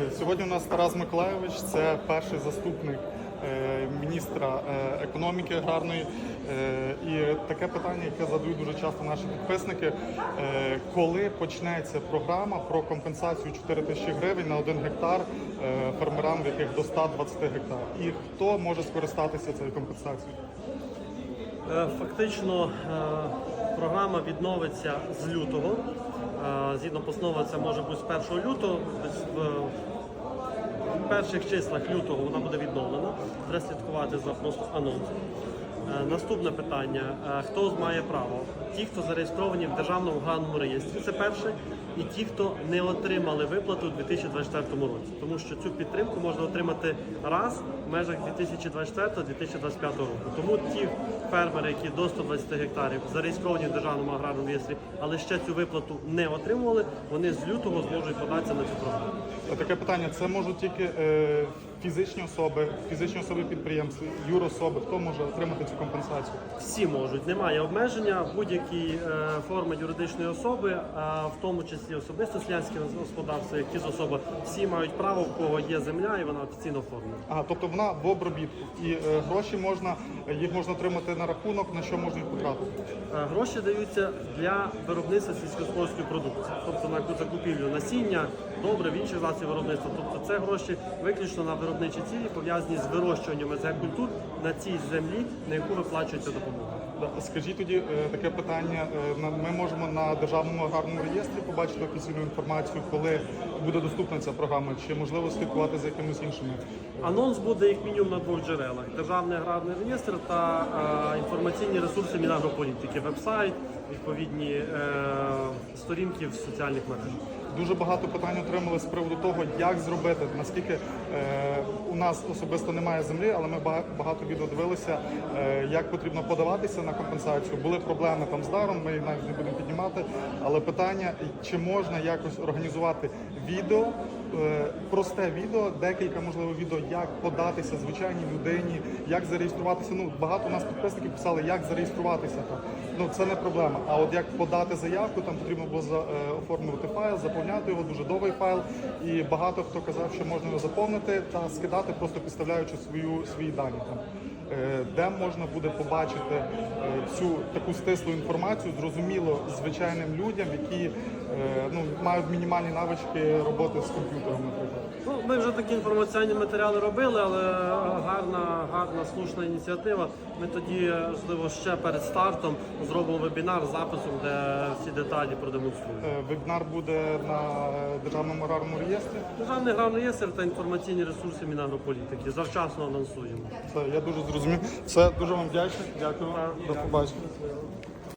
Е, Сьогодні у нас Тарас Миколайович, це перший заступник е, міністра е, економіки аграрної. І таке питання, яке задають дуже часто наші підписники: коли почнеться програма про компенсацію 4 тисячі гривень на один гектар фермерам, в яких до 120 гектар, і хто може скористатися цією компенсацією? Фактично програма відновиться з лютого. Згідно постанови, це може бути з 1 лютого. В перших числах лютого вона буде відновлена. Треба слідкувати за просто анонсом. Е, Наступне питання: Е, хто має право? Ті, хто зареєстровані в державному аграрному реєстрі, це перше, і ті, хто не отримали виплату у 2024 році, тому що цю підтримку можна отримати раз в межах 2024-2025 року. Тому ті фермери, які до 120 гектарів зареєстровані в державному аграрному реєстрі, але ще цю виплату не отримували, вони з лютого зможуть податися на цю програму. Таке питання: це можуть тільки е, фізичні особи, фізичні особи підприємці, юрособи. Хто може отримати цю компенсацію? Всі можуть, немає обмеження будь-які е, форми юридичної особи, а в тому числі особисто селянське господарство, як ті особи, всі мають право, в кого є земля, і вона офіційно оформлена. Ага, тобто вона в обробітку, і е, гроші можна їх можна отримати на рахунок, на що можна їх потратити. Е, Гроші даються для виробництва сільськогосподарської продукції, тобто на закупівлю насіння, добре, в інших засобів виробництва. Тобто це гроші виключно на виробничі цілі, пов'язані з вирощуванням СГ культур на цій землі, на яку виплачується допомога. Скажіть тоді е, таке питання: е, ми можемо на державному аграрному реєстрі побачити офіційну інформацію, коли буде доступна ця програма, чи можливо слідкувати за якимись іншими. Анонс буде як мінімум на двох джерелах: державний аграрний реєстр та е, інформаційні ресурси Мінагрополітики, веб-сайт, відповідні е, сторінки в соціальних мережах. Дуже багато питань отримали з приводу того, як зробити, наскільки е, у нас особисто немає землі, але ми багато відео дивилися, е, як потрібно подаватися на компенсацію. Були проблеми там з даром, ми їх навіть не будемо піднімати. Але питання, чи можна якось організувати відео, е, просте відео, декілька можливо відео, як податися звичайній людині, як зареєструватися. Ну багато у нас підписників писали, як зареєструватися там. Ну це не проблема. А от як подати заявку, там потрібно було оформлювати файл, заповняти його, дуже довгий файл. І багато хто казав, що можна його заповнити та скидати, просто підставляючи свою свої дані там. Е, Де можна буде побачити е, цю таку стислу інформацію, зрозуміло звичайним людям, які е, ну мають мінімальні навички роботи з комп'ютером, наприклад. Ну, ми вже такі інформаційні матеріали робили, але гарна, гарна, слушна ініціатива. Ми тоді, можливо, ще перед стартом зробимо вебінар з записом, де всі деталі продемонструємо. Вебінар буде на державному аграрному реєстрі. Державний аграрний реєстр та інформаційні ресурси Мінагрополітики. Завчасно анонсуємо. Це я дуже зрозумів. Все дуже вам вдячний. Дякую. До побачення.